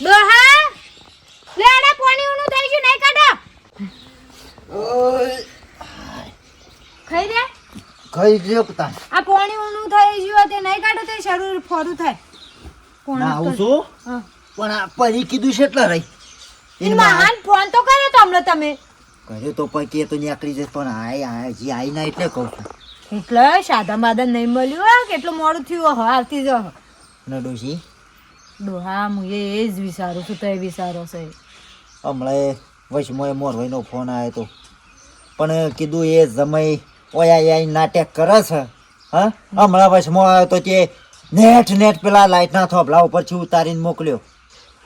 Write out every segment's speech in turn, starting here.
ડોહા લે આડા પાણી ઊનું થઈ ગયું નહીં કાઢો. ખાઈ દે કઈ ગયો પતા. આ પાણી ઊનું થઈ ગયું તે નહીં કાઢો તે શરીર ફોરું થાય. ના આવું છું પણ આ પરી કીધું છે એટલા રહી. મહાન ફોન તો કર્યો તો હમણાં તમે. કર્યો તો પૈકી તો નીકળી જશે પણ આય આય જી આઈ ના એટલે કહું છું. એટલે સાદા માદા નહીં મળ્યું કેટલું મોડું થયું હો આવતી જ. ડોશી ડોહા હું એ જ વિચારું છું તો વિચારો છે. હમણાં વચમાં મોરભાઈનો ફોન આવ્યો તો. પણ કીધું એ જમાઈ ઓયા યાય નાટક કરે છે. હા? હમણાં આવ્યો તો કે નેટ નેટ પેલા લાઇટના થોભલા ઉપરથી ઉતારીને મોકલ્યો.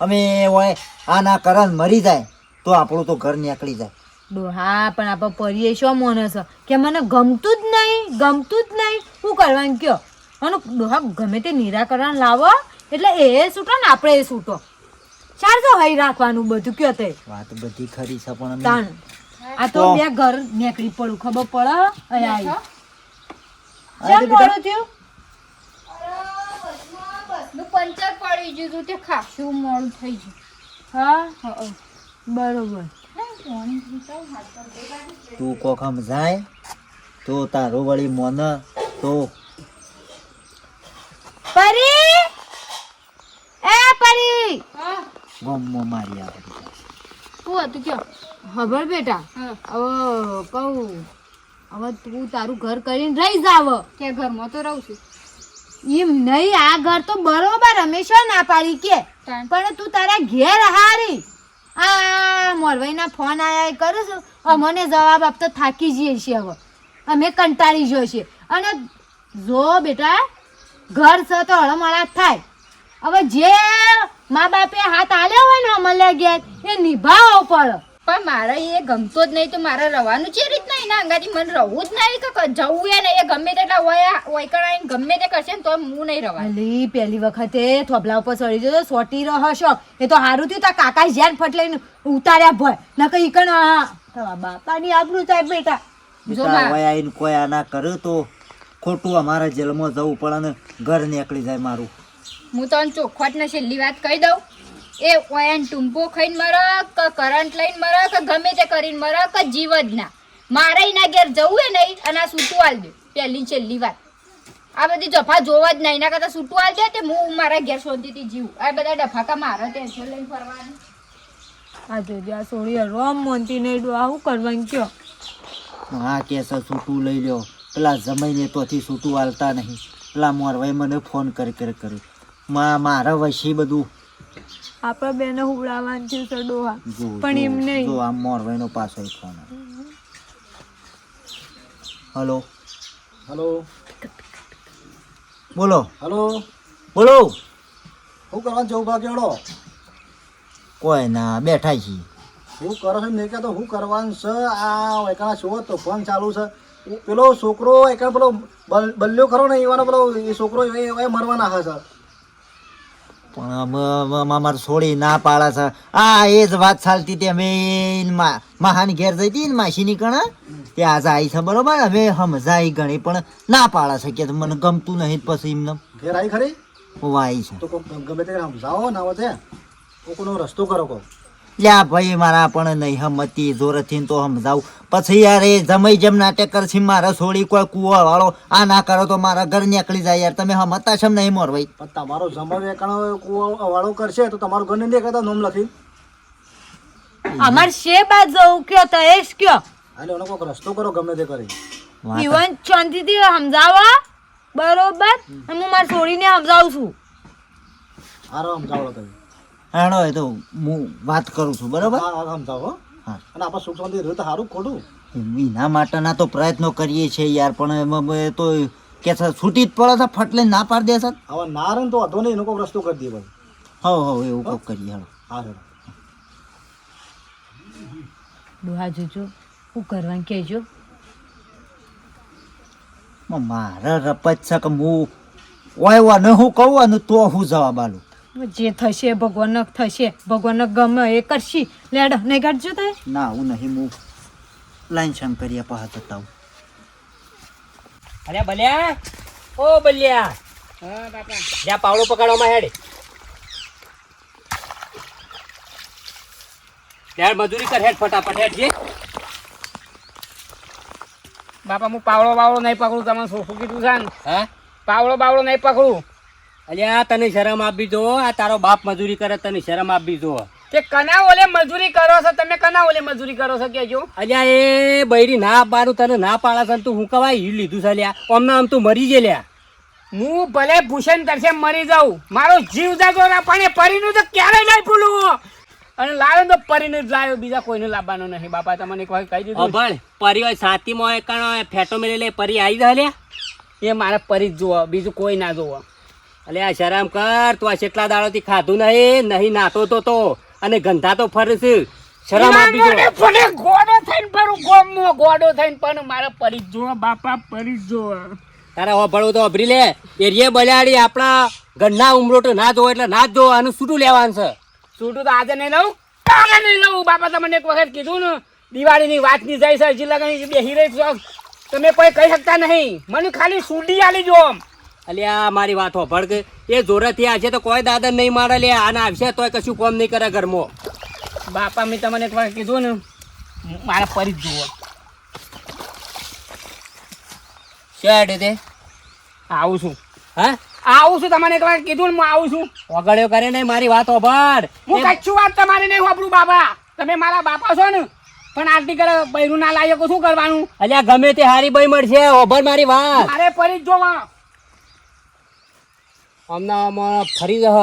અમે ઓય આ ના મરી જાય તો આપણું તો ઘર નીકળી જાય. ડોહા પણ આપણે પરીએ શું મોને છે? કે મને ગમતું જ નહીં ગમતું જ નહીં. શું કરવાનું કયો? અને ડોહા ગમે તે નિરાકરણ લાવો. એટલે એ છૂટો ને આપણે એ છૂટો ચાર તો હઈ રાખવાનું બધું કયો તે. વાત બધી ખરી છે પણ તાણ. આ તો બે ઘર નેકડી પડું ખબર પડે? અહીંયા આવી. કેમ તે થયું પંચર પડી ગયું હતું તે ખાસું મોડું થઈ ગયું. હા? બરોબર. તું કોક સમજાય તો તારો વળી મોન તો પરી! એ પરી! ગોમો મારી આવે શું હતું કયો? ખબર બેટા. હવે કહું. હવે તું તારું ઘર કરીને રહી જાવ. કે ઘરમાં તો રહું છું? એમ નહીં આ ઘર તો બરોબર હંમેશા ના પાડી કે. પણ તું તારા ઘેર હારી. આ મોરવાઈના ફોન આયા કરું છું. અમને જવાબ આપતો થાકી જઈએ છીએ હવે. અમે કંટાળી ગયો છીએ. અને જો બેટા ઘર છે તો હળમળા થાય. હવે જે મા બાપે હાથ આલ્યો હોય ને અમલે ઘેર એ નિભાવવો પડે પણ મારે એ ગમતો જ નહીં તો મારે રવાનું છે રીતના? એના અંગાથી મને રહવું જ નહીં કે જવું એ નહીં. એ ગમે તેટલા વયા વૈકણાઈને ગમે તે કરશે ને તો હું નહીં રવા અલી પહેલી વખતે થોભલા ઉપર ચડી જતો સોટી રહશો. એ તો સારું થયું તા કાકા જ્યાં ફટ લઈને ઉતાર્યા ભય. ન કઈ કણ બાપાની આબરૂ થાય બેટા. જો કોઈ આના ના કરે તો ખોટું અમારા જેલમાં જવું પડે ને ઘર નીકળી જાય મારું. હું તને ચોખવટ ને છેલ્લી વાત કહી દઉં. એ ઓયન ટૂંપો ખાઈને મરો કે કરંટ લઈને મરો કે ગમે તે કરીને મરો કે જીવ જ ના. મારે એના ઘેર જવું એ નહીં અને આ સૂટું આલ દે. પહેલી છેલ્લી વાત. આ બધી જફા જોવા જ નહીં એના કરતાં સૂટું આલ દે તે હું મારા ઘેર શાંતિથી જીવું. આ બધા ડફાકા મારે ટેન્શન લઈને ફરવાનું. આ જોજો આ સોળી રોમ મોનતી નહીં ડો આવું કરવાનું કયો? હા કેસ સૂટું લઈ લ્યો. પેલા જમાઈને તોથી સૂટું હાલતા નહીં. પેલા મોરવાઈ મને ફોન કરી કરી કર્યું મારા વશી બધું. આપણા બેને હુડાવાન છે સર ડોહા પણ એમ નહીં. જો આ મોરવાઈનો પાછો ફોન હલો. હલો. બોલો. હલો. બોલો. હું કરવાનું જવું ભાગ એડો કોઈ ના બેઠા છીએ. હું કરો છો? મેં કહેતો હું કરવાનું છે. આ એકા છો તો ફોન ચાલુ છે. પેલો છોકરો એકા પેલો બલ- બલ્યો ખરો ને એવાનો પેલો એ છોકરો એ એ મરવાના હશે પણ અમારે છોડી ના પાડે છે. આ એ જ વાત ચાલતી તે અમે મા- મહાની ઘેર જઈ હતી ને માસીની કણા તે આજે આવી છે બરોબર? અમે સમજાઈ ગણી પણ ના પાડે છે. કે મને ગમતું નહીં પછી એમને. ઘેર આવી ખરી? વાઈ છે. તો ગમે તે સમજાવો ના વધે તો કોનો રસ્તો કરો કહો લ્યા ભાઈ મારા પણ નહીં હમતી જોરથી તો સમજાવું. પછી યાર એ જમાઈ જેમ નાટક કરશે મારા છોડી કોઈ કુવા વાળો આ ના કરો તો મારા ઘર નીકળી જાય યાર. તમે હમતા છે નહીં મોર ભાઈ. તમારો જમણ એકાનો કુવો વાળો કરશે તો તમારું ઘર નહીં દેખાતા નોમ લખી. અમાર શે બાદ જવું કયો તો એ કયો? અને ઓનો કોક રસ્તો કરો ગમે તે કરી. જીવન શાંતિથી સમજાવો બરોબર? હું મારી છોડીને સમજાવું છું. હારો સમજાવો તમે. હાણો એ તો હું વાત કરું છું બરાબર? હા હા સમજાવો હો. હા. અને આપણે સુખ શાંતિ રહ્યું તો સારું ખોટું. એના માટેના તો પ્રયત્નો કરીએ છીએ યાર પણ એમાં તો કે છે છૂટી જ પડે છે ફટલે ના પાડી દે સર હવે ના રે ને તો વાંધો નહીં એનો કોઈ રસ્તો કરી દે ભાઈ. હો હો એવું કોક કરીએ હાલો. હા હેડો. ડોહા જોજો શું કરવાનું કહેજો. મારા રપત છે કે હું ઓય wane હું કહું અને તો હું જવાબ આલું જે થશે ભગવાન થશે ભગવાન ગમે એ કરશી. લેડ નહીં કાઢજો તે ના હું નહીં હું લાઈન શામ કરી આપા હાથ હતા અરે બલ્યા ઓ બલ્યા. હા બાપા જ્યાં પાવડો પકડવામાં હેડે. ત્યાર મજૂરી કર હેડ ફટાફટ હેડ જે. બાપા હું પાવડો બાવડો નહીં પકડું તમને શું કીધું છે હા? પાવડો બાવડો નહીં પકડું. અલ્યા તને શરમ આપવી જો આ તારો બાપ મજૂરી કરે તને શરમ આપી જો તે કના ઓલે મજૂરી કરો છો તમે કના ઓલે મજૂરી કરો છો કેજો અલ્યા એ બૈરી ના પાડું તને ના પાડે છે તું હું કવાય? ઈ લીધું છે લ્યા અમને આમ તું મરી જે લ્યા હું ભલે ભૂષણ તરસે મરી જાઉં. મારો જીવ જાગો ના પણ એ પરીનું તો ક્યારે નહીં ભૂલું અને લાવ્યો તો પરીને જ લાવ્યો બીજા કોઈને લાવવાનો નહીં. બાપા તમને એક વાર કહી દીધું ભણ પરી હોય સાતીમાં હોય કણ ફેટો મેળી લે પરી આવી જાય લ્યા એ મારે પરી જ જોવો બીજું કોઈ ના જોવો અલે આ શરમ કર તું આ કેટલા દાડોથી ખાધું નહીં નહીં નાતો તો તો અને ગંધા તો ફરસ. શરમ આપી જો. મને ગોડો થઈને ફરું ગોમમાં ગોડો થઈને પણ મારા પરી જો બાપા પરી જો તારા હોભળવું તો અભરી લે. એરિયે બલાડી આપણા ઘરના ઉમરોટો ના જોવો એટલે ના જો અને આનું છૂટું લેવાનું છે. છૂટું તો આજે નહીં લઉં કાલે નહીં લઉં. બાપા તમને એક વખત કીધું ને દિવાળીની વાતની જાય છે જિલ્લા લગન બેહી રહી છો. તમે કોઈ કહી શકતા નહીં. મને ખાલી સુડી આલી જો આમ. અલ્યા મારી વાત હોભળ કે એ જોરેથી છે તો કોઈ દાદા નહીં મારે લે આના આવશે તોય કશું કોમ નહીં કરે ઘરમાં. બાપા મેં તમને એક વાર કીધું ને મારા પરી જ જુઓ શેડ તે આવું છું. હા? આવું છું તમને એક વાર કીધું ને હું આવું છું. વગડ્યો કરે નહીં મારી વાત હોભળ હું કચ્છું વાત તમારે નહીં વાપરું બાપા. તમે મારા બાપા છો ને પણ આરતી કરે બૈરું ના લાગે તો શું કરવાનું? અલ્યા ગમે તે હારી બઈ મળશે ઓભર મારી વાત. મારે પરી જ જોવા. હમણાં આમાં ફરી જહ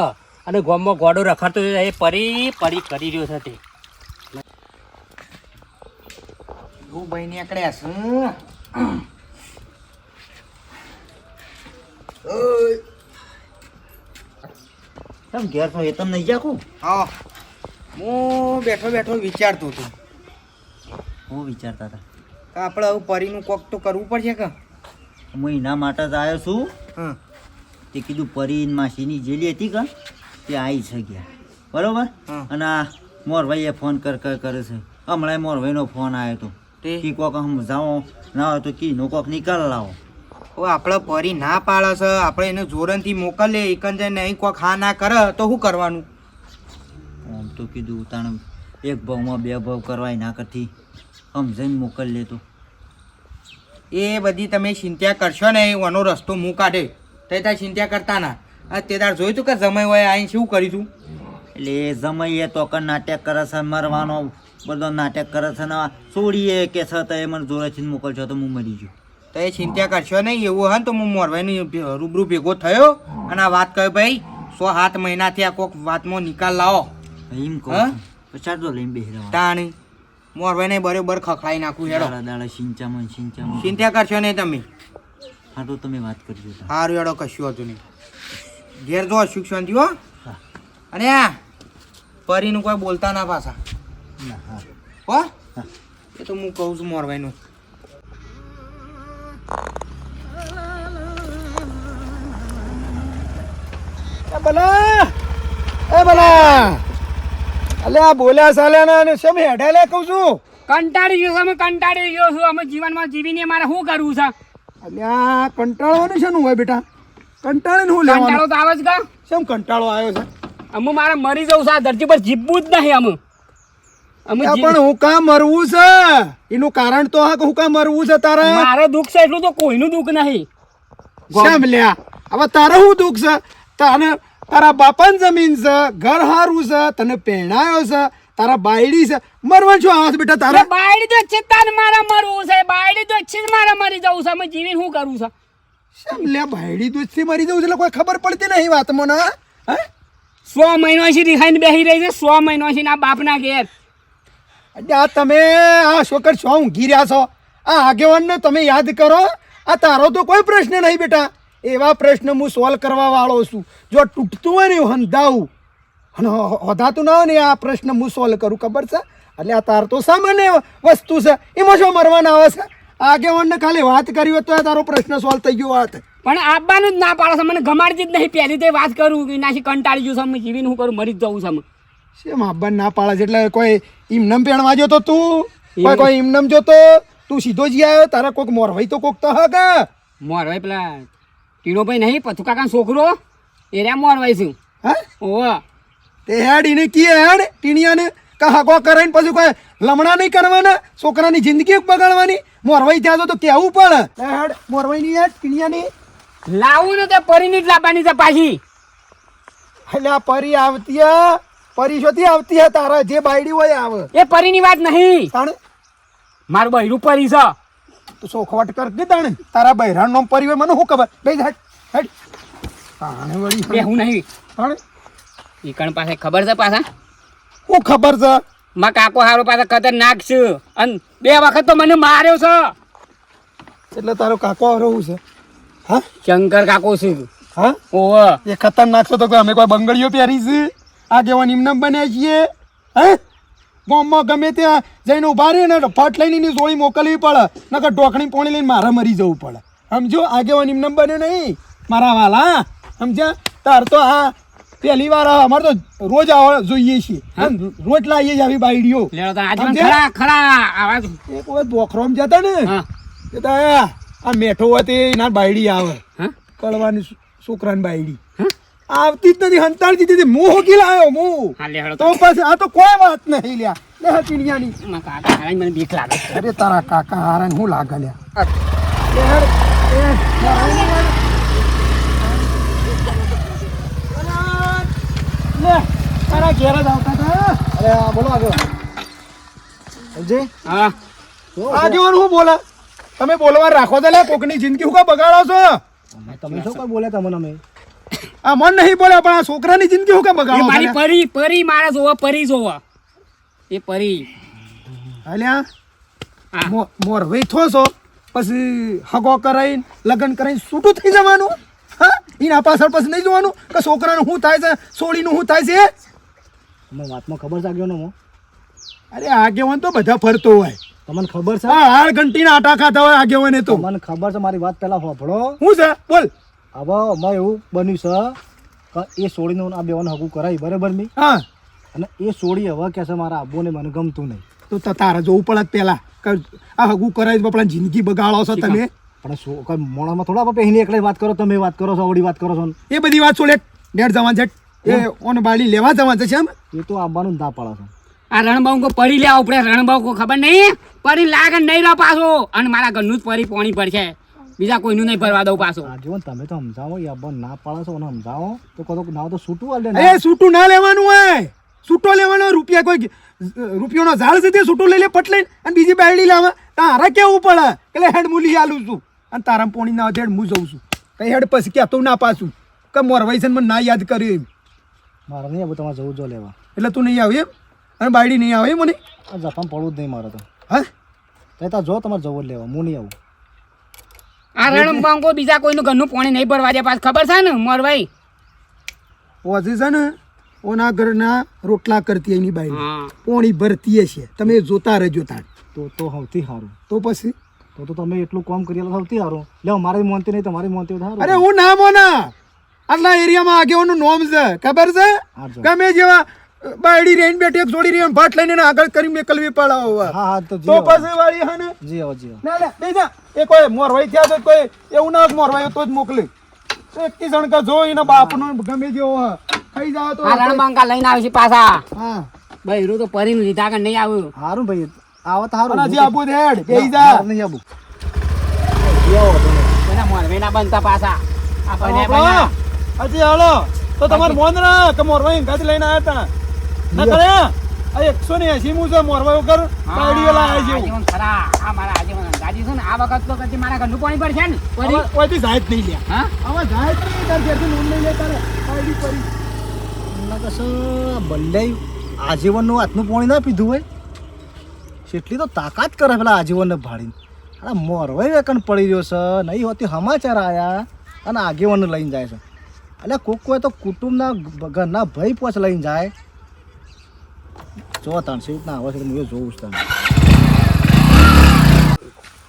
અને ગોમમાં ગોડો રખડતો એ પરી પરી કરી રહ્યો છે તે. હું ભાઈ નીકળ્યા છું કેમ ઘેર તો એ તમ નહીં જાકું હા. હું બેઠો બેઠો વિચારતો હતો. હું વિચારતા હતા. કે આપણે હવે પરીનું કોક તો કરવું પડશે કે? હું એના માટે જ આવ્યો છું. હા. તે કીધું પરીન માસીની જેલી હતી કે? તે આવી છે ગયા બરોબર અને આ મોરભાઈએ ફોન કર કર કરે છે. હમણાં મોરભાઈનો ફોન આવ્યો હતો તે? કે કોક સમજાવો ના હોય તો કીનો કોક નિકાલ લાવો. ઓ આપણે પરી ના પાડે છે. આપણે એને જોરનથી મોકલીએ એકન જઈને અહીં કોક હા ના કરે તો શું કરવાનું? આમ તો કીધું તાણ એક ભાવમાં બે ભાવ કરવાય ના કરતી. સમજાઈને મોકલી લેતો. એ બધી તમે ચિંતા કરશો ને એનો રસ્તો હું કાઢે. તે તાર ચિંતા કરતા ના. તે તાર જોયું તું કે જમાઈ હોય આઈને શું કરીશું? એટલે એ જમાઈએ તો કે નાટક કરે છે મરવાનો બધો નાટક કરે છે ને છોડીએ કે છે તો એ મને જોડેથી મોકલશો તો હું મરી જઉં. તો એ ચિંતા કરશો નહીં એવું હોય ને તો હું મોરભાઈની રૂબરૂ ભેગો થયો અને આ વાત કહ્યું ભાઈ સો સાત મહિનાથી આ કોક વાતમાં નિકાલ લાવો. એમ કહો હા? છું. પછી તો લઈને રહેવાનું. તાણી મોરભાઈને બરોબર ખખડાઈ નાખું હેડો. દાડા સિંચામાં સિંચામાં ચિંતા કરશો નહીં તમે. હા તો તમે વાત કરજો સારું એડો કશું હતું નહીં. ઘેર જો શિક્ષણ શાંતિ હો. હા. અને આ પરીનું કોઈ બોલતા ના પાછા. હો. હા. એ તો હું કહું છું મોરભાઈનું એ ભલા! એ ભલા! અલે આ બોલ્યા ચાલ્યા ના લે કહું છું? કંટાળી ગયો છું અમે કંટાળી ગયો છું. અમે જીવનમાં જીવીને મારે શું કરવું છે? અલ્યા કંટાળવાનું છે હોય બેટા? કંટાળીને હું કંટાળો તો આવે જ કા શેમ કંટાળો આવ્યો છે? અમે મારે મરી જવું છે આ ધરતી પર જીવવું જ નહીં અમે. અમે આ જીવ- પણ હું કા મરવું છે? એનું કારણ તો હા કે હું કા મરવું છે તારે? મારે દુઃખ છે એટલું તો કોઈનું દુઃખ નહીં. શેમ લ્યા? હવે તારે શું દુઃખ છે? તને તારા બાપાની જમીન છે ઘર હારું છે તને પહેણાયો છે તારા બાયડી છે. મરવાનું શું આવે બેટા તારા? બાયડી તો છે તાન મારા મરવું છે. બાયડી તો છે મારા મારે જવું છે. અમે જીવી શું કરું છે? શેમ લે બાયડી દૂધથી મરી જવું છે એટલે કોઈ ખબર પડતી નહીં વાતમાં ના? હે? સો મહિનાથી રિહાઈને બેસી રહી છે. સો મહિનાથી ના બાપના ઘેર. એટલે આ તમે આ છોકર છો ઊંઘી રહ્યા છો. આ આગેવાનને તમે યાદ કરો. આ તારો તો કોઈ પ્રશ્ન નહીં બેટા. એવા પ્રશ્ન હું સોલ્વ કરવા વાળો છું. જો તૂટતું હોય ને હંધાવું અને વધાતું ના હોય ને આ પ્રશ્ન હું સોલ્વ કરું ખબર છે? એટલે આ તાર તો સામાન્ય વસ્તુ છે. એમાં શું મરવાના આવે છે? આગેવાનને ખાલી વાત કરી હોય તો તારો પ્રશ્ન સોલ્વ થઈ ગયો વાત. પણ આવવાનું જ ના પાડે છે. મને ગમાડતી જ નહીં. પહેલી તો વાત કરું કે નાસી કંટાળી ગયું છે. જીવીને શું કરું? મરી જ જવું છે શેમ આબ્બા ના પાડે છે? એટલે કોઈ ઇમનમ પેણવા જો તો તું? કોઈ કોઈ ઇમનમ જો તો? તું સીધો જ આવ્યો? તારા કોક મોરવાઈ તો કોક તો હા કે? મોર ભાઈ પેલા ટીણોભાઈ નહીં પથુ કાકા છોકરો? એ રહ્યા મોરવાઈ છું. હે? ઓહ. તે હેડ એને કી હેડ ટીણિયાને કે કરાઈને પછી કોઈ લમણા નહીં કરવાના છોકરાની જિંદગી બગાડવાની. મોરવાઈ ત્યાં તો કેવું પડે? લે હેડ મોરવાઈની હેડ લાવું ને તે પરીની જ લાવવાની છે પાછી. એટલે આ પરી આવતી હે પરી શોથી આવતી હે તારા જે બાયડી હોય આવે. એ પરીની વાત નહીં. તાણે? મારું બૈરું પરી છે. તું સોખવટ કર કે તાણે? તારા બૈરાણ નો પરી હોય મને શું ખબર? બે હેડ હેડ. તાણે વળી બે હું નહીં. તાણે? ઈકણ પાસે ખબર છે પાછા? શું ખબર છે? માં કાકો હારો પાછા ખતરનાક છે. અને બે વખત તો મને માર્યો છે. એટલે તારો કાકો રહું છે? હા? શંકર કાકો છે. હા? ઓહ. એ ખતરનાક છે તો કોઈ અમે કોઈ બંગડીઓ પહેરી છે? આગેવાન એમને બન્યા છીએ? હે? ગામમાં ગમે ત્યાં જઈને ઊભા રહીએ ને ફટ લઈને એની જોડી મોકલવી પડે. નકર ઢોકણી પોણી લઈને મારે મરી જવું પડે. સમજો? આગેવાન એમને બન્યો નહીં. મારા વાલા. સમજ્યા? તાર તો આ પહેલી વાર અમારે તો રોજ આવા જોઈએ છીએ. રોજ લાવીએ જ આવી સમજ્યા? ખરા ખરા એક વખત બોખરોમ જતા ને હા. આ મેઠો હોય તે એના બાયડી આવે. કળવાની છોકરાની બાયડી. આવતી જ નથી હંતાળતી હતી. મોહ હોકી મું તો પછી આ તો કોઈ વાત નહીં લ્યા. લે ચીડિયાની. માં કાકા હારાને મને બીક લાગે અરે તારા કાકા હારાને હું લાગે લ્યા. લે હેડ, એ, મારાની વાત. લે, તારા ઘેર જ આવતા હતા. અરે આ બોલો આગળ. સમજે હા. આગેવાન હું બોલે? તમે બોલવા રાખો તો લે કોકની જિંદગી હું કા બગાડો છો? તમે શું કઈ બોલે તમને અમે? આ મન નહીં બોલે પણ આ છોકરાની જિંદગી હું કા બગાડો મારી પરી પરી મારા જોવા પરી જોવા. એ પરી. અલ્યા મોર વેઠો છો પછી હગો કરાઈ લગ્ન કરાઈ છૂટું થઈ જવાનું? હા? એના પાછળ પછી નહીં જોવાનું? કે છોકરાનું શું થાય છે? સોળીનું શું થાય છે? મને વાતમાં ખબર છે આગેવાનો નો અરે આગેવાન તો બધા ફરતો હોય. તમને ખબર છે? હા હાર ઘંટીના આટા ખાતા હોય આગેવાને તો. મને ખબર છે મારી વાત પહેલા હોભળો શું છે? બોલ. હવે અમારે એવું બન્યું છે કે એ છોડીને આ બેવાનું હગું કરાવી બરાબર નહીં હા. અને એ સોળી હવે કે છે મારા આબોને મને ગમતું નહીં. તો તારે જોવું પડે પહેલા. આ હગું કરાવી બાપડા જિંદગી બગાડો છો તમે. પણ શું કઈ મોણામાં થોડા આપણે પહેલી એકલી વાત કરો તમે વાત કરો છો આવડી વાત કરો છો એ બધી વાત છોડે. ડેડ જવા છે. એ ઓન બાળી લેવા જવા છે એમ? એ તો આવવાનું ના પાડો છો. આ રણબાઉ કો પરી લે ઉપડે રણબાઉ કો ખબર નહીં? પરી લાગે નહીં રહો પાછો. અને મારા ઘરનું જ પરી પાણી પડશે બીજા કોઈનું નહીં ભરવા દઉં પાછો. આગેવાન તમે તો સમજાવો એ આબો ના પાડો છો અને સમજાવો. તો કહો તો ના તો છૂટું આલે એ છૂટું ના લેવાનું હોય. છૂટો લેવાનો રૂપિયા કોઈ રૂપિયાનો ઝાડ છે તે છૂટું લઈ લે પટ લઈને. અને બીજી બાયડી લાવે. તારા કેવું પડે? એટલે હેડ મૂલી આલું છું. અને તારા પોણી ના હેડ હું જઉં છું. કઈ હેડ પછી કહેતો ના પાછું. કે મોરવાઈ છે ને મને ના યાદ કર્યું એમ. મારે નહીં આવું તમારે જવું જો લેવા. એટલે તું નહીં આવે એમ? અને બાયડી નહીં આવે મને? જફામ પડવું જ નહીં મારે તો. હા? તે તો જો તમારે જવું જ લેવા. હું નહીં આવું. આ રણબાઉ બાંગો બીજા કોઈનું ઘરનું પોણી નહીં ભરવા દે પાછ. ખબર છે ને મોરભાઈ ઓજી છે ને ઓના ઘરના રોટલા કરતી એની બાયડી. પોણી ભરતી છે તમે જોતા રહેજો તાણ. તો તો સૌથી સારું. તો પછી? તો તો તમે એટલું કામ કરી સૌથી સારું લે મારે મોનતી નહીં તમારી મોનતી તો અરે હું ના મોના. આટલા એરિયામાં આગેવાનું નોમ છે. ખબર છે? ગમે જેવા બાયડી રેન બેઠી જોડી છોડી રહી ભાટ લઈને આગળ કરી મેકલવી પડે હવે. હા હા તો તો પછી વાળી હે ને? જીઓ જીઓ ના લે બે જા એ કોઈ મોરવાઈ થયા તો કોઈ એવું ના મોરવાઈ તો જ મોકલે. એક કી જણ કે જો એના બાપનો ગમે જેવો હે. ખાઈ જાવ તો આ રણબાંકા લઈને આવી છે પાછા. હા. બૈરું તો પરીને લીધા કે નહીં આવ્યું? હારું ભાઈ. આવો તો સારું અને હજી આબુ હેડ બે જા. નહીં આવું જી આવો તમે. બનતા પાછા. આ બન્યા બાપા, બન્યા હજી હાલો. તો તમાર મોન ના કે મોરવાઈ ગાજ લઈને આયા હતા ના કરે આ એકસો ને એસી મું છે મોરવાઈ વગર બાયડીઓ લાયા છે ખરા. આ મારા આજીવન ગાજી છે ને આ વખત તો કદી મારા ઘરનું પાણી પડશે ને. પરી હવે ઓયથી જાય જ નહીં લ્યા. હા? હવે જાય જ નહીં તાર ઘેરથી નોંધ લઈ લે તારે પાડી પડી. એમના કશું ભલે આજીવનનું હાથનું પાણી ના પીધું હોય. કેટલી તો તાકાત કરે પેલા આજીવનને ભાડીને અરે મોરવાઈ વેકન પડી રહ્યો છે નહીં હોતી સમાચાર આવ્યા અને આગેવાનને લઈને જાય છે. એટલે કોક કોઈ તો કુટુંબના ઘરના ભાઈ પોચ લઈને જાય. જો તણ સીટ ના આવે છે હું જોઉં છું તને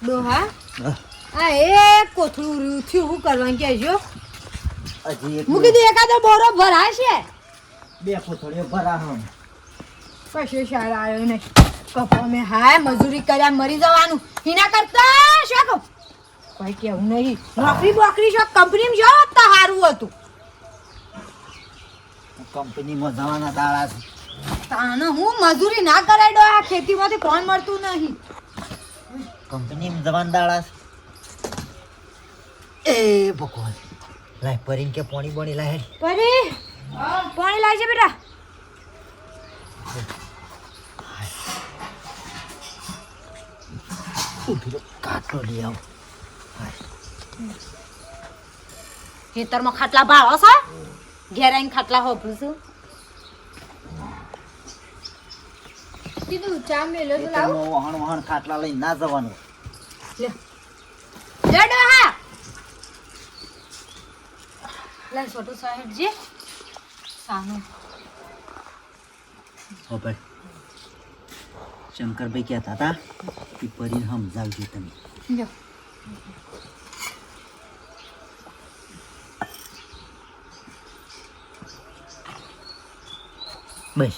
ડોહા? આ એ કોથળું રહ્યું થયું શું કરવાનું કહેજો એક મૂકી દે એકાદો બોરો ભરાશે. બે કોથળીઓ ભરા હમ. પછી શાળા આવ્યો નહીં. કપો મેં હાય મજૂરી કર્યા મરી જવાનું. એના કરતા શું કહું કોઈ કેવું નહીં. નોકરી બોકરી શું કંપનીમાં જો તો સારું હતું. કંપનીમાં જવાના દાડા છે. તાને હું મજૂરી ના કરાયડો આ ખેતીમાંથી કોણ મળતું નહીં. કંપનીમાં જવાન દાડા છે. એ ભગવાન. લાય પરીને કે પોણી બોણી લાય. પરી પાણી છે બેટા. રહો, કાટલો લઈ આવો. ખેતરમાં ખાટલા ભાળો છો? ઘેર આવીને ખાટલા હોભું છું. કીધું ચા મેલો તો લાવ. વહાણ વહાણ ખાટલા લઈને ના જવાનું. લેડો હા લે છોટો સાહેબજી સાનો સાનું. હો ભાઈ. શંકરભાઈ કહેતા હતા કે પરીને સમજાવજો તમે બસ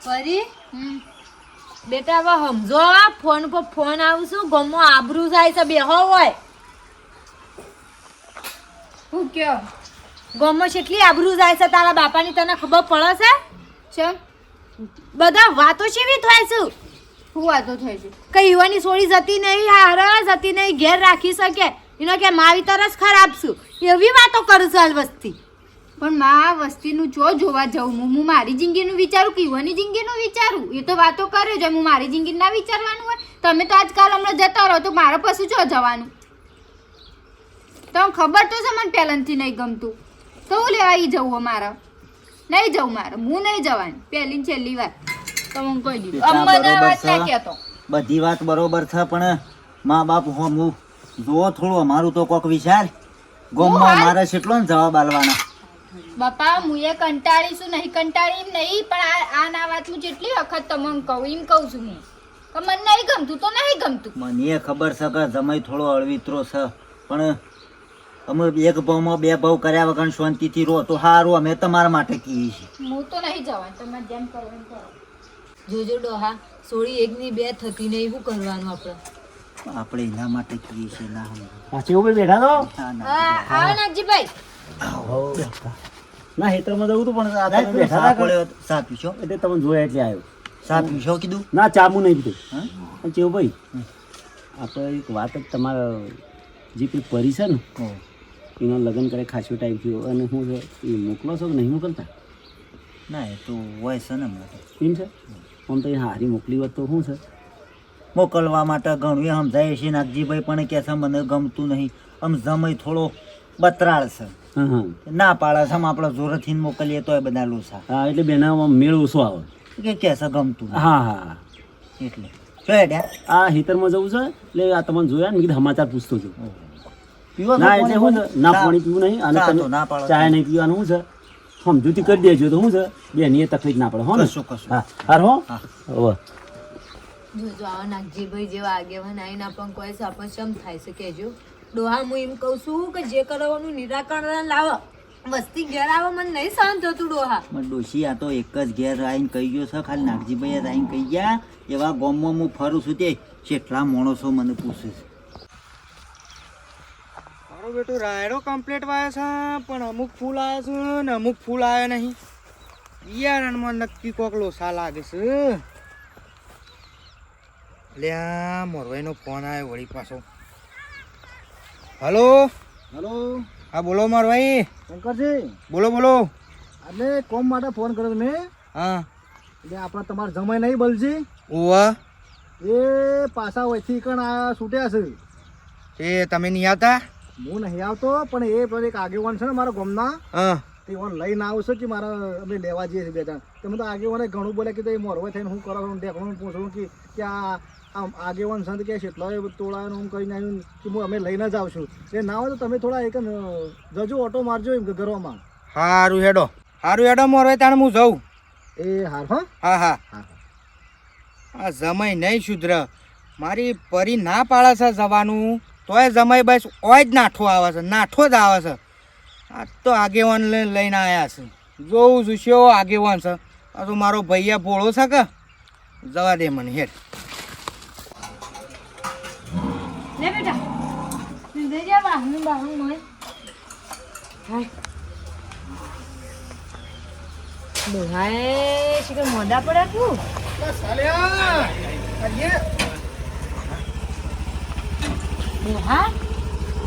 પરી બેટા હવે સમજો ફોન પર ફોન આવશું ગમો આબરૂ જાય છે બેહો હોય હું કયો? ગમો કેટલી આબરૂ જાય છે તારા બાપાની તને ખબર પડે છે ચમ બધા વાતો કેવી થાય છે હું વાતો થઈ છે. કઈ યુવાની છોડી જતી નહીં હાર જતી નહીં, ઘેર રાખી શકે. એનો કે માવી તરસ ખરાબ છું. એવી વાતો કરું છું વસ્તી. પણ માં વસ્તીનું જો જોવા જાઉં, હું હું મારી જિંદગીનું વિચારું કે યુવાની જિંદગીનું વિચારું? એ તો વાતો કરે છે હું મારી જિંદગી ના વિચારવાનું હોય. તમે તો આજકાલ હમણાં જતા રહો, તો મારે પછી જો જવાનું? તમને ખબર તો છે મને પહેલાંથી નહીં ગમતું. તો હું લેવા જવું મારે નહીં જવું મારે. હું નહીં જવાની. પહેલી છેલ્લી વાર. કહી દીધું. ના કહેતો. બધી વાત બરોબર છે પણ મા બાપ હોમ હું જુઓ થોડું અમારું તો કોક વિચાર. ગોમમાં મારે કેટલો ને જવાબ આલવાના. બાપા હું એ કંટાળી છું નહીં કંટાળી એમ નહીં પણ આ આ ના વાત હું જેટલી વખત તમને કહું એમ કહું છું હું. કે મને નહીં ગમતું તો નહીં ગમતું. મને ખબર છે કે જમાઈ થોડો અળવિત્રો છે પણ અમે એક ભાવમાં બે ભાવ કર્યા વગર શાંતિથી રહો તો સારું અમે તમારા માટે કહીએ છીએ. હું તો નહીં જવાનું તમે જેમ કરો એમ કરો. જોજો ડોહા સોળી એકની બે થતી નહીં શું કરવાનું આપણે? આપણે એના માટે કહીએ છીએ ના. પાછી ઊભી બેઠા તો. આવો નાગજીભાઈ. ના હેતરમાં જવું હતું પણ આ બેઠા હતા. પીશો એટલે તમે જોયા એટલે આવ્યો. ચા પીશો કીધું? ના ચામું નહીં કીધું. હા? ચેવું ભાઈ આપણે એક વાત જ તમારા જે પેલી પરી છે ને. એનો લગ્ન કરે ખાસો ટાઈમ થયો. અને હું એ મોકલો છો કે નહીં મોકલતા? ના એ તો હોય છે ને મારે એમ છે? આમ તો હારી મોકલી હોત તો શું છે? મોકલવા માટે ઘણું એ સમજાય છે. નાગજીભાઈ પણ કહે છે મને ગમતું નહીં. આમ જમય થોડો બતરાળ છે. ના પાડે છે આમ આપણે જોરથી મોકલીએ તો એ બધા લોસા હા એટલે બેના મેળ ઓછો આવે. કે કહે છે ગમતું. હા હા એટલે. શું હેડ્યા આ હિતરમાં જવું છે? એટલે આ તમને જોયા ને કીધું સમાચાર પૂછતો છું. પીવો ના એટલે પાણી? શું છે ના પાણી પીવું નહીં અને ચા નહીં પીવાનું શું છે? સમજૂતી કરી દેજો તો શું છે? બેની એ તકલીફ ના પડે હો ને? કશું, કશું. હા હાર હો? હવે. જોજો આવા નાગજીભાઈ જેવા આગેવાન આવીને આપણને કોઈ સપસમ થાય છે? કેજો ડોહા હું એમ કહું છું કે જે કરવાનું નિરાકરણ લાવો. વસ્તી ઘેર આવે મને નહીં સહન થતું ડોહા. પણ ડોશી આ તો એક જ ઘેર આવીને કહી ગયો છે ખાલી નાગજીભાઈ જ આવીને કહી ગયા. એવા ગોમમાં હું ફરું છું તે કેટલા માણસો મને પૂછે છે. મારો બેટો રાયડો કમ્પ્લીટ વાયો છે પણ અમુક ફૂલ આવ્યા છે ને અમુક ફૂલ આવ્યા નહીં. બિયારણમાં નક્કી કોક લોસા લાગે છે. એટલે આ મોરવાઈનો ફોન આવ્યો વળી પાછો. હલો? હલો? હા બોલો મોરવાઈ. શંકરજી બોલો બોલો. એટલે કોમ માટે ફોન કર્યો મેં હા. એટલે આપણા તમારે જમાઈ નહીં બલજી. ઓવા. એ પાછા વહીથી કણ આ છૂટ્યા છે. એ તમે નહીં આવતા? હું નહીં આવતો પણ એ પેલો એક આગેવાન છે ને મારા ગામના હા. તે ઓન લઈને આવશે કે મારા અમે લેવા જઈએ છીએ બે જણ. તમે તો આગેવાને ઘણું બોલે કે તો એ મોરવા થઈને હું કરો ઢેકણું પૂછું કે કે આ આમ આગેવાન સંત કે છે એટલો તોડાનું એમ કરીને આવ્યું કે હું અમે લઈને જ આવશું. એ ના હોય તો તમે થોડા એક જજો ઓટો મારજો એમ ઘરમાં. સારું હેડો. સારું હેડો મોરવે તાણે હું જાઉં. એ હાર હા. હા હા. હા. આ જમાઈ નહીં શુદ્ર મારી પરી ના પાડે છે જવાનું. તોય જમાઈ બસ ઓય જ નાઠો આવે છે નાઠો જ આવે છે. આ તો આગેવાન લઈ- લઈને આવ્યા છે. જોઉં છું શેવો આગેવાન છે. આ તો મારો ભૈયા ભોળો છે કે? જવા દે મને હેઠ લે બેટા જા હાય. મોઢા પડ્યા તું? ડોહા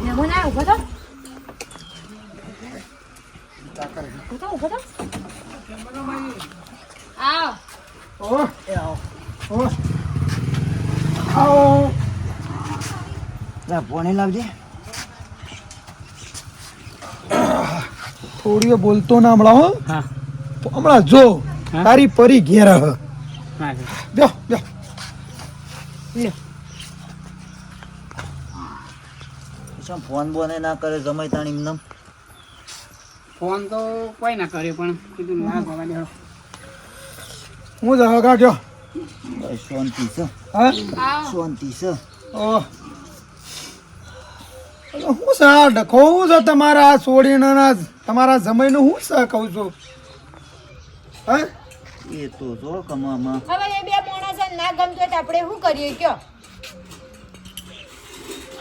મહેમાન આ ઊભો થો ઊભો થો આવ ઓ ઓ આવો પોણી લાવજે થોડી બોલતો ના હમણાં હો. હમણાં જો તારી પરી ઘેર હ. જો બ્યો શું ફોન બોને ના કરે જમાઈ તાણી એમને? ફોન તો કોઈ ના કર્યો પણ કીધું ના જવા દે. હું જ કાઢ્યો બસ શાંતિ છે. હા? શાંતિ છે. ઓહ હું સા ડખો? છું તમારા આ છોડીને ના તમારા જમાઈનું હું સા કહું છું? હા? એ તો જો કમામાં. હવે એ બે માણસ ના ગમતો આપણે શું કરીએ કયો?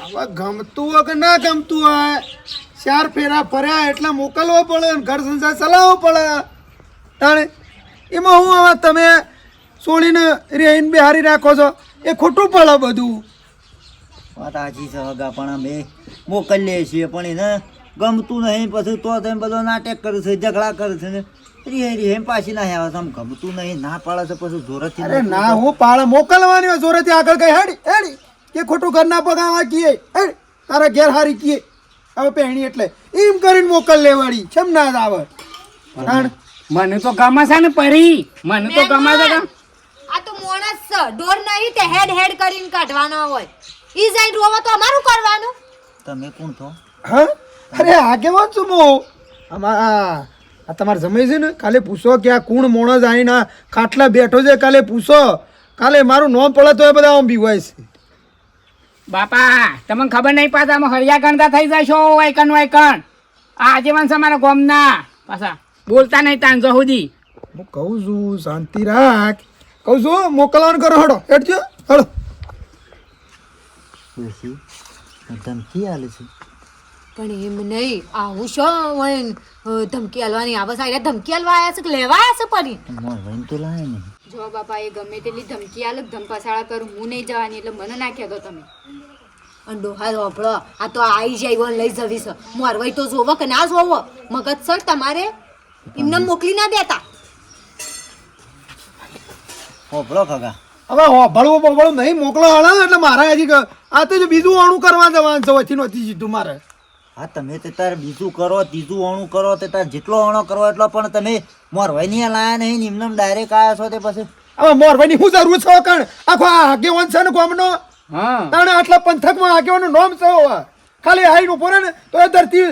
હવે ગમતું હોય કે ના ગમતું હોય ચાર ફેરા ફર્યા એટલે મોકલવો પડે ઘર સંસાર ચલાવવો પડે. તાણે એમાં હું હવે તમે છોડીને રેહીને બિહારી રાખો છો? એ ખોટું પડે બધું. વાત સાચી છે હગા પણ અમે મોકલીએ છીએ પણ એને ગમતું નહીં પછી તો તમે બધો નાટક કરે છે ઝઘડા કરે છે ને. રીહે રીહે પાછી ના આવે છે આમ ગમતું નહીં ના પાડે છે પછી જોરથી ના હું પાળે મોકલવાની હોય જોરેથી આગળ કઈ હેડી હેડી. કે ખોટું ઘર ના પગાવા કીએ. તારા ઘેર હારી કીએ. હવે પહેણી એટલે. એમ કરીને મોકલ લેવાડી. કેમ ના જ આવે મને તો ગમે ને પરી. મને તો ગમે આ તો મોણસ છે. ડોર નહીં તે હેડ હેડ કરીને કાઢવાનો હોય. ઈ જઈને રોવા તો અમારું કરવાનું. તમે કોણ છો? હા? અરે આગેવાન છું મો આમાં આ આ તમારે જમે છે ને? કાલે પૂછો કે આ કોણ મોણસ આવીને ખાટલા બેઠો છે કાલે પૂછો. કાલે મારું નામ પડે તો એ બધા આમ બીવાય છે બાપા તમને ખબર નહીં પાછા અમે હરિયા ગણતા થઈ જશો વાયકણ વાયકણ. આ આજીવન છે મારા ગોમના. પાછા બોલતા નહીં તાન સુધી હું કહું છું શાંતિ રાખ. કહું છું મોકલવાનું કરો હડો હેડજો હડો ધમકી આલે છે. પણ એમ નહીં આવું શો હોય? ધમકી આલવાની આવે એટલે ધમકી આલવા આવ્યા છે કે લેવા આવ્યા છે પરી? મોર તો લાય નહીં. જો બાપા એ ગમે તેટલી ધમકી આલે ધમપસાળા કરું હું નહીં જવાની એટલે મને નાખ્યા તો તમે. અને ડોહા રોપડો આ તો આવી જાય લઈ જવી છે મોરવાઈ તો જોવો કે ના જોવો? મગજ સર તમારે? એમને મોકલી ના દેતા. હોભળો ખગા. હવે હોભળવું બોભળવું નહીં મોકલો હળો એટલે મારે હજી આ તો જો બીજું અણું કરવા જવાનું છે વચ્ચે નથી જીતું મારે. હા તમે તે તાર બીજું કરો ત્રીજું અણું કરો તે તાર જેટલો અણો કરો એટલો પણ તમે મોર ભાઈ ની લાયા નહીં નિમનમ ડાયરેક્ટ આવ્યા છો તે પછી. હવે મોરભાઈની શું જરૂર છે કણ? આખો આ આગેવાન છે ને ગામનો? હા. તાણે આટલા પંથકમાં આગેવાનું નામ છે હવે. ખાલી આઈને ઊભો રહે ને તો એ ધરતી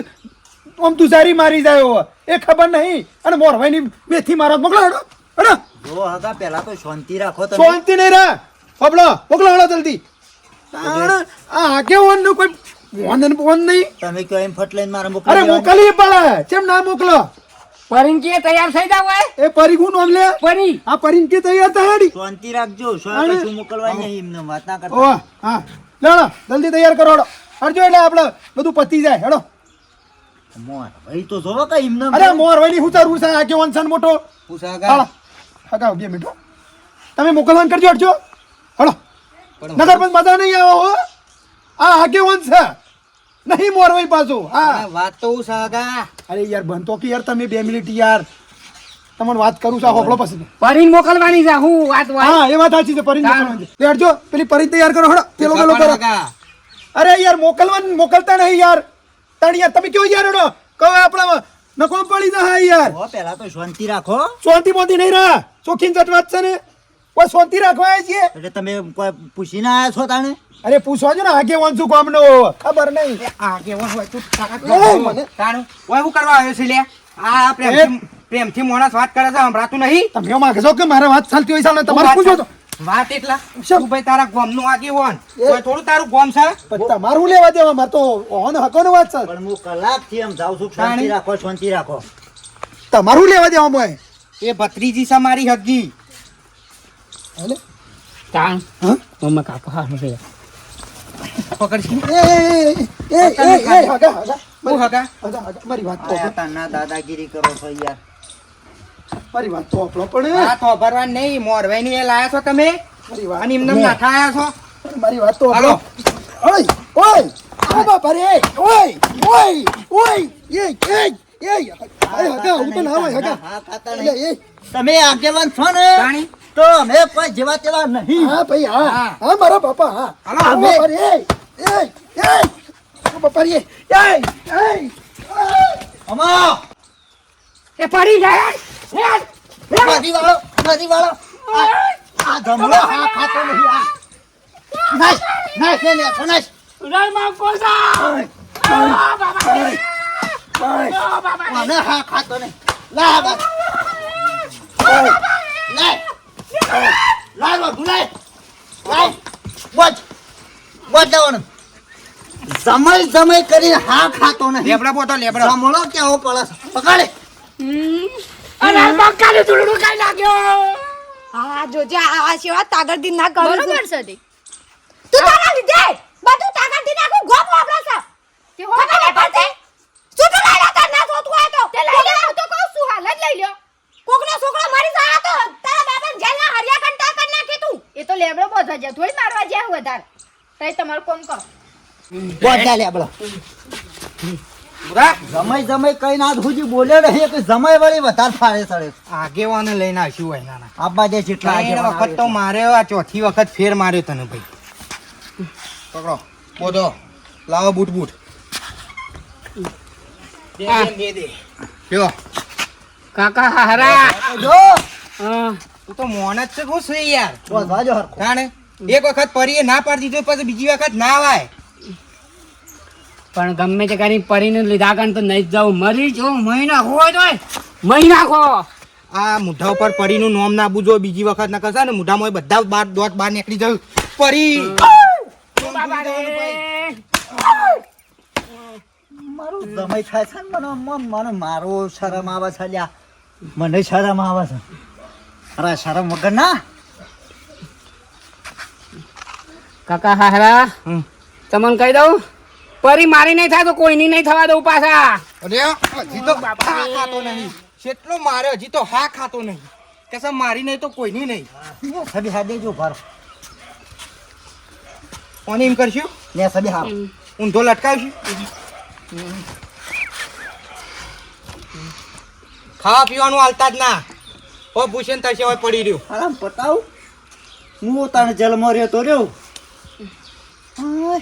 આમ તુજારી મારી જાય હવે. એ ખબર નહીં. અને મોરભાઈની મેથી મારો મોકલો હેડો હેડો. જો હગા પેલા તો શાંતિ રાખો તમે. શાંતિ નહીં રે. હબળો મોકલો હેડો જલ્દી. આ આ આગેવાનનું કોઈ ફોન ને નહીં. તમે કયો એમ ફટ લઈને મારે અરે મોકલી પડે. કેમ ના મોકલો? પરીન કે તૈયાર થઈ જાવ એ પરી હું નોંધ લે? પરી. આ પરીન કે તૈયાર થાડી શાંતિ રાખજો. શું કશું મોકલવાની નહીં એમને વાત ના ઓ કરતા હા. લેડો જલ્દી તૈયાર કરો હડો. હરજો એટલે આપણે બધું પતી જાય હેડો. મોર ભાઈ તો જોવો કે એમને અરે મોર વળી હું તારું છે? આ કે વંશન મોટો. પૂછાગા હગાવ બે મિનિટ તમે મોકલવાનું કરજો અડજો હડો નગર પણ મજા નહીં આવો હો. આ વંશ છે. નહીં મોરવાઈ પાછું હા. વાત તો હું સાગા. અરે યાર બનતો કે યાર તમે બે મિનિટ યાર. તમને વાત કરું છું આ હોપળો પછી. પરીન મોકલવાની છે હું વાત વાત હા એ વાત સાચી છે પરી મોકલવાની છે. લે પેલી પરી તૈયાર કરો હડો પેલો પેલો કરો. અરે યાર મોકલવાનું મોકલતા નહીં યાર. તણ યાર તમે કયો યાર હડો? કહો આપણા નકો પડી જાય યાર. હો, પેલા તો શાંતિ રાખો. શાંતિ મોતી નહીં રહા. ચોખીન જટ વાત છે ને. કોઈ શાંતિ રાખવા છે છીએ? એટલે તમે કોઈ પૂછીને આવ્યા છો તાણે? અરે પૂછવા જો ને આગેવાન છું ગામનો? ખબર નહીં. આ કેવો હોય તું મને. તાણું ઓય હું કરવા આવ્યો છે લે આ પ્રેમ પ્રેમથી મોણસ વાત કરે છે સંભળાતું નહીં? તમે માંગશો કે મારે વાત ચાલતી હોય સામે? તમારે પૂછો તો. વાત એટલા? તું ભાઈ તારા ગોમનું આગેવાન. એ- ઓન થોડું તારું ગોમ છે? પણ તમારું લેવા દેવા? મારે તો ઓન હકોનો વાત છે. પણ હું કલાકથી એમ જાઉં છું શાંતિ રાખો શાંતિ રાખો. તમારું લેવા દેવા મોય? એ ભત્રીજી છે મારી હગી. હાલે? તાણ હા? મમ્મા કાકા હા છે પકડશી એ એ એ એ એ એ હગા હગા હું હગા હગા હગા મારી વાત તો તાના દાદાગીરી કરો છો યાર મારી વાત તો આપણો પણ હા તો ભરવા નહીં મોરવાઈ એ લાયા છો તમે મારી વાત અને એમને નાઠા આયા છો મારી વાત તો હાલો. ઓય ઓય ઓ બાપા ઓય ઓય ઓય એ એ એ હગા હું તો ના હોય હગા હા ખાતા નહીં. તમે આગેવાન છો ને તો અમે કોઈ જેવા તેવા નહીં. હા ભાઈ હા. હા. મારા બાપા હા. હાલો, અમે. એ એ ઓ બાપા રે એ એ અમા. એ પડી જાય. એ નદી વાળો નદી વાળો આ- ધમલો હા ખાતો નહીં આ. નાશ નાશ ને નાશ. નાશ ઉડાડમાં કોસા આ બાબા બાબા હા ખાતો નહીં. લા બાબા. લાય લાય બાબુ લાય. લાય બોજ. બોજ જવાનું સમય સમય કરીને હા ખાતો નહીં. લેબડા પોતો લેબડા. જમણો કેવો પડે? પકડે. અરે બક્કાને ધૂળડું કાઈ નાખ્યો હા જોજે આ આ સેવા તાગડથી ના કરું. બરોબર છે તું તારા લીધે? બધું તાગડથી નાખું. ગોપ વાપરે છે તે હો ખબર પડતી. શું તો લઈ લેતા ના જોતું હોય તો? તે લઈ લે તો કહું છું હાલ જ લઈ લ્યો. કોકનો છોકરો મારી જાય તો તારા બાપાને જેલના હરિયા કંટા કરી નાખે તું. એ તો લેબડો બધા જાય થોડી મારવા જાય વધાર. તઈ તમાર કોમ કરો. બોધા જા લે બળો બુરા. જમાઈ જમાઈ કઈ ના હુજી બોલે નહીં કે જમાઈ વળી વધારે ફાળે સળે. આગેવાને લઈને આવ્યું હોય નાના. આબા જે જેટલા આગેવાન વખત તો માર્યો આ ચોથી વખત ફેર માર્યો તને ભાઈ. પકડો. બોધો. લાવો બૂટ બૂટ. કયો કાકા હારા જો. તું તો મોન જ છે હું સુઈ યાર. વાજો હરખો. જાણે એક વખત પરીએ ના પાડી દીધો પછી બીજી વખત ના આવાય પણ ગમે તે કરી પરીને લીધા કાન તો નહીં જાઉં. મરી જો મહિના ખો તો મહિના ખો આ મુઢા ઉપર પરીનું નામ ના બુજો બીજી વખત ના કરશે ને મુઢામાં બધા બાર દોટ બાર નીકળી જવું પરી. મારું જમાઈ થાય છે મને મને મારો શરમ આવે છે લ્યા. મને શરમ આવે છે. અરે શરમ વગર ના કાકા હારા હમ. તમને કહી દઉં પરી મારી નહીં થાય તો કોઈની નહીં થવા દઉં પાછા. અરે હજી તો હા ખાતો નહીં. કેટલો માર્યો હજી તો હા ખાતો નહીં. કસમ મારી નહીં તો કોઈની નહીં. સભી હા દેજો ભરો. કોને એમ કરશું? ને સભી હા. ઊંધો લટકાવશું? ખાવા પીવાનું હાલતા જ ના. ઓ ભૂષણ થશે હોય પડી રહ્યું. આરામ પતાવ. હું તને જલમો રહ્યો તો રહ્યો.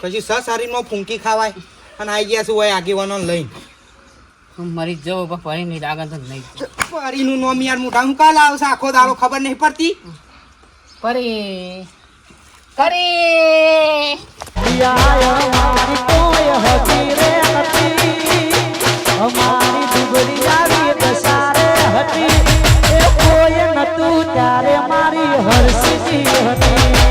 પછી સ શરીરમાં ફૂંકી ખાવાય અને આવી ગયા શું હોય આગેવાનો લઈ મરી જ જાઉં પરી નહીં લાગે તો નહીં. પરીનું નોમ યાર મોઢા હું કાલ આવશે આખો દાડો ખબર નહીં પડતી? પરી. કરી અમારી ડુબરી હતી. એ કોઈ નતું ત્યારે મારી હરસી હતી.